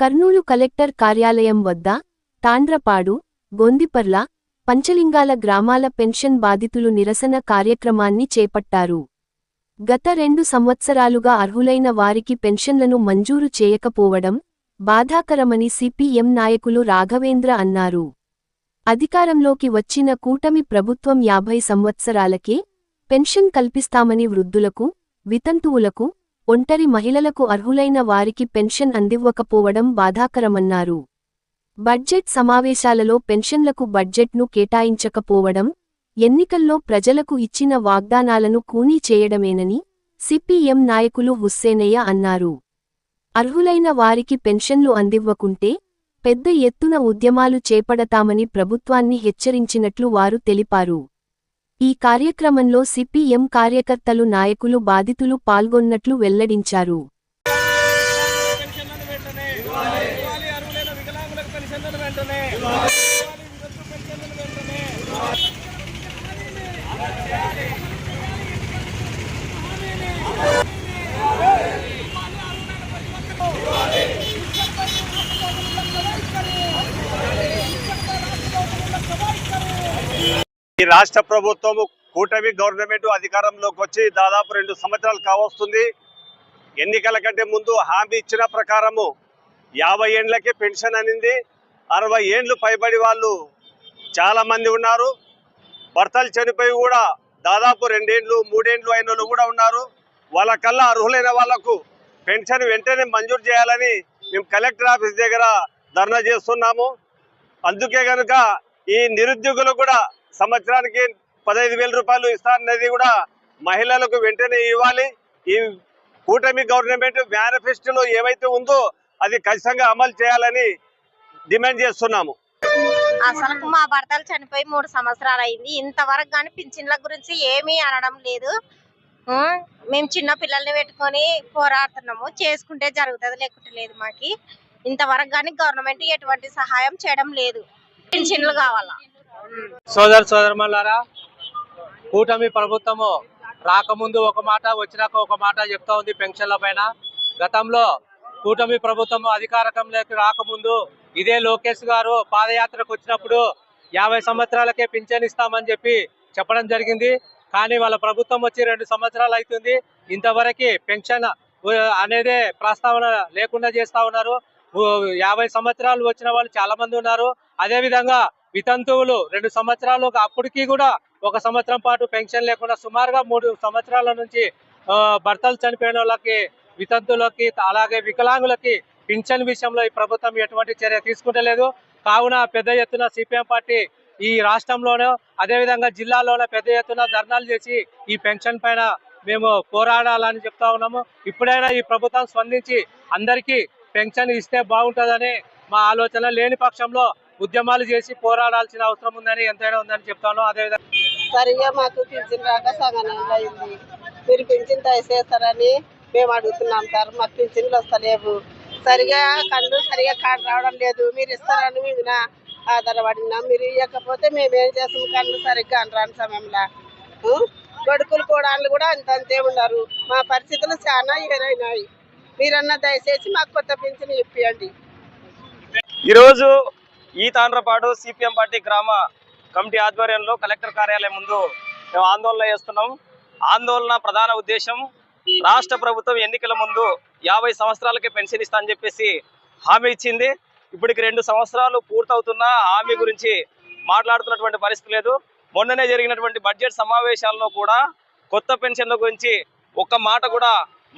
Kurnool collector కార్యాలయం వద్ద తాండ్రపాడు గొందిపర్ల పంచలింగాల గ్రామాల పెన్షన్ బాధితులు నిరసన కార్యక్రమాన్ని చేపట్టారు. గత రెండు సంవత్సరాలుగా అర్హులైన వారికి పెన్షన్లను మంజూరు చేయకపోవడం బాధాకరమని సిపిఎం నాయకులు రాఘవేంద్ర అన్నారు. అధికారంలోకి వచ్చిన కూటమి ప్రభుత్వం యాభై సంవత్సరాలకే పెన్షన్ కల్పిస్తామని వృద్ధులకు వితంతువులకు ఒంటరి మహిళలకు అర్హులైన వారికి పెన్షన్ అందివ్వకపోవడం బాధాకరమన్నారు. బడ్జెట్ సమావేశాలలో పెన్షన్లకు బడ్జెట్ను కేటాయించకపోవడం ఎన్నికల్లో ప్రజలకు ఇచ్చిన వాగ్దానాలను కూనీ చేయడమేనని సిపిఎం నాయకులు హుస్సేనయ్య అన్నారు. అర్హులైన వారికి పెన్షన్లు అందివ్వకుంటే పెద్ద ఎత్తున ఉద్యమాలు చేపడతామని ప్రభుత్వాన్ని హెచ్చరించినట్లు వారు తెలిపారు. ఈ కార్యక్రమంలో సిపిఎం కార్యకర్తలు నాయకులు బాధితులు పాల్గొన్నట్లు వెల్లడించారు. వెంటనే ఇవ్వాలి అర్హులైన వికలాంగులకు పెన్షన్లను వెంటనే ఇవ్వాలి వితంతు పెన్షన్లను వెంటనే ఈ రాష్ట్ర ప్రభుత్వము కూటమి గవర్నమెంట్ అధికారంలోకి వచ్చి దాదాపు రెండు సంవత్సరాలు కావస్తుంది. ఎన్నికల కంటే ముందు హామీ ఇచ్చిన ప్రకారము యాభై ఏండ్లకే పెన్షన్ అనింది. అరవై ఏండ్లు పైబడి వాళ్ళు చాలామంది ఉన్నారు. భర్తలు చనిపోయి కూడా దాదాపు రెండేండ్లు మూడేండ్లు అయిన వాళ్ళు కూడా ఉన్నారు. వాళ్ళకల్లా అర్హులైన వాళ్ళకు పెన్షన్ వెంటనే మంజూరు చేయాలని మేము కలెక్టర్ ఆఫీస్ దగ్గర ధర్నా చేస్తున్నాము. అందుకే కనుక ఈ నిరుద్యోగులు కూడా సంవత్సరానికి పదహైదు వేల రూపాయలు ఇస్తారన్నది కూడా మహిళలకు వెంటనే ఇవ్వాలి. ఈ కూటమి గవర్నమెంట్ మేనిఫెస్టోలో ఏవైతే ఉందో అది ఖచ్చితంగా అమలు చేయాలని డిమాండ్ చేస్తున్నాము. అసలు మా భర్తలు చనిపోయి మూడు సంవత్సరాలు అయింది. ఇంతవరకు కానీ పింఛన్ల గురించి ఏమీ అనడం లేదు. మేము చిన్న పిల్లల్ని పెట్టుకొని పోరాడుతున్నాము. చేసుకుంటే జరుగుతుంది లేకుంటే లేదు మాకి. ఇంతవరకు కానీ గవర్నమెంట్ ఎటువంటి సహాయం చేయడం లేదు. పింఛన్లు కావాలా? సోదర సోదరమల్లారా కూటమి ప్రభుత్వము రాకముందు ఒక మాట వచ్చినాక ఒక మాట చెప్తా ఉంది పెన్షన్ల పైన. గతంలో కూటమి ప్రభుత్వం అధికారకంలోకి రాకముందు ఇదే లోకేష్ గారు పాదయాత్రకు వచ్చినప్పుడు యాభై సంవత్సరాలకే పింఛన్ ఇస్తామని చెప్పి చెప్పడం జరిగింది. కానీ వాళ్ళ ప్రభుత్వం వచ్చి రెండు సంవత్సరాలు అవుతుంది. ఇంతవరకు పెన్షన్ అనేదే ప్రస్తావన లేకుండా చేస్తా ఉన్నారు. యాభై సంవత్సరాలు వచ్చిన వాళ్ళు చాలా మంది ఉన్నారు. అదేవిధంగా వితంతువులు రెండు సంవత్సరాలు అప్పటికి కూడా ఒక సంవత్సరం పాటు పెన్షన్ లేకుండా సుమారుగా మూడు సంవత్సరాల నుంచి భర్తలు చనిపోయిన వాళ్ళకి వితంతువులకి అలాగే వికలాంగులకి పింఛన్ విషయంలో ఈ ప్రభుత్వం ఎటువంటి చర్య తీసుకుంటలేదు. కావున పెద్ద ఎత్తున సిపిఎం పార్టీ ఈ రాష్ట్రంలోనూ అదేవిధంగా జిల్లాలోనే పెద్ద ఎత్తున ధర్నాలు చేసి ఈ పెన్షన్ పైన మేము పోరాడాలని చెప్తా ఉన్నాము. ఇప్పుడైనా ఈ ప్రభుత్వం స్పందించి అందరికీ పెన్షన్ ఇస్తే బాగుంటుందని మా ఆలోచన లేని పక్షంలో ఉద్యమాలు చేసి పోరాడాల్సిన అవసరం ఉందని ఎంతైనా ఉందని చెప్తాను. అదేవిధంగా సరిగా మాకు పింఛన్ రాక సగం నెలలు అయింది. మీరు పింఛన్ దయచేస్తారని మేము అడుగుతున్నాం సార్. మాకు పింఛన్లు వస్తలేవు. సరిగా కళ్ళు సరిగా కార్డు రావడం లేదు. మీరు ఇస్తారని మేము ఆధారపడినాం మీరు ఇవ్వకపోతే మేము ఏం చేస్తాం? కళ్ళు సరిగ్గా రాని సమయంలో? కొడుకులు కోడళ్ళు కూడా అంత అంతే ఉన్నారు. మా పరిస్థితులు చాలా ఎరైనాయి మీరన్నా దయచేసి మాకు కొత్త పింఛన్ ఇప్పియండి. ఈరోజు ఈ తాండ్రపాడు సిపిఎం పార్టీ గ్రామ కమిటీ ఆధ్వర్యంలో కలెక్టర్ కార్యాలయం ముందు మేము ఆందోళన చేస్తున్నాం. ఆందోళన ప్రధాన ఉద్దేశం రాష్ట్ర ప్రభుత్వం ఎన్నికల ముందు యాభై సంవత్సరాలకే పెన్షన్ ఇస్తా అని చెప్పేసి హామీ ఇచ్చింది. ఇప్పటికి రెండు సంవత్సరాలు పూర్తవుతున్నా హామీ గురించి మాట్లాడుతున్నటువంటి పరిస్థితి లేదు. మొన్ననే జరిగినటువంటి బడ్జెట్ సమావేశాల్లో కూడా కొత్త పెన్షన్ల గురించి ఒక్క మాట కూడా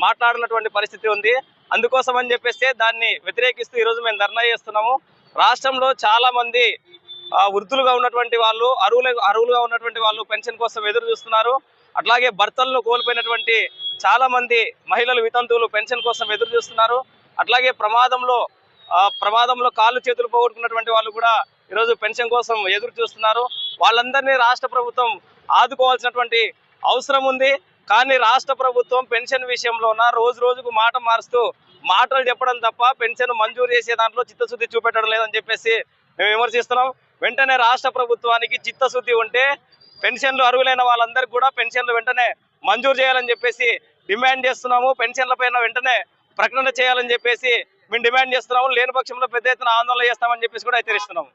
మాట్లాడినటువంటి పరిస్థితి ఉంది. అందుకోసం అని చెప్పేస్తే దాన్ని వ్యతిరేకిస్తూ ఈరోజు మేము ధర్నా చేస్తున్నాము. రాష్ట్రంలో చాలా మంది వృద్ధులుగా ఉన్నటువంటి వాళ్ళు అరువులు అరువులుగా ఉన్నటువంటి వాళ్ళు పెన్షన్ కోసం ఎదురు చూస్తున్నారు. అట్లాగే భర్తలను కోల్పోయినటువంటి చాలా మంది మహిళలు వితంతువులు పెన్షన్ కోసం ఎదురు చూస్తున్నారు. అట్లాగే ప్రమాదంలో ప్రమాదంలో కాళ్ళు చేతులు పోగొట్టుకున్నటువంటి వాళ్ళు కూడా ఈరోజు పెన్షన్ కోసం ఎదురు చూస్తున్నారు. వాళ్ళందరినీ రాష్ట్ర ప్రభుత్వం ఆదుకోవాల్సినటువంటి అవసరం ఉంది. కానీ రాష్ట్ర ప్రభుత్వం పెన్షన్ విషయంలోన రోజు రోజుకు మాట మారుస్తూ మాటలు చెప్పడం తప్ప పెన్షన్ మంజూరు చేసే దాంట్లో చిత్తశుద్ధి చూపెట్టడం లేదని చెప్పేసి మేము విమర్శిస్తున్నాం. వెంటనే రాష్ట్ర ప్రభుత్వానికి చిత్తశుద్ధి ఉంటే పెన్షన్లు అర్హులైన వాళ్ళందరికీ కూడా పెన్షన్లు వెంటనే మంజూరు చేయాలని చెప్పేసి డిమాండ్ చేస్తున్నాము. పెన్షన్ల పైన వెంటనే ప్రకటన చేయాలని చెప్పేసి మేము డిమాండ్ చేస్తున్నాము. లేని పక్షంలో పెద్ద ఎత్తున ఆందోళన చేస్తామని చెప్పేసి కూడా హెచ్చరిస్తున్నాము.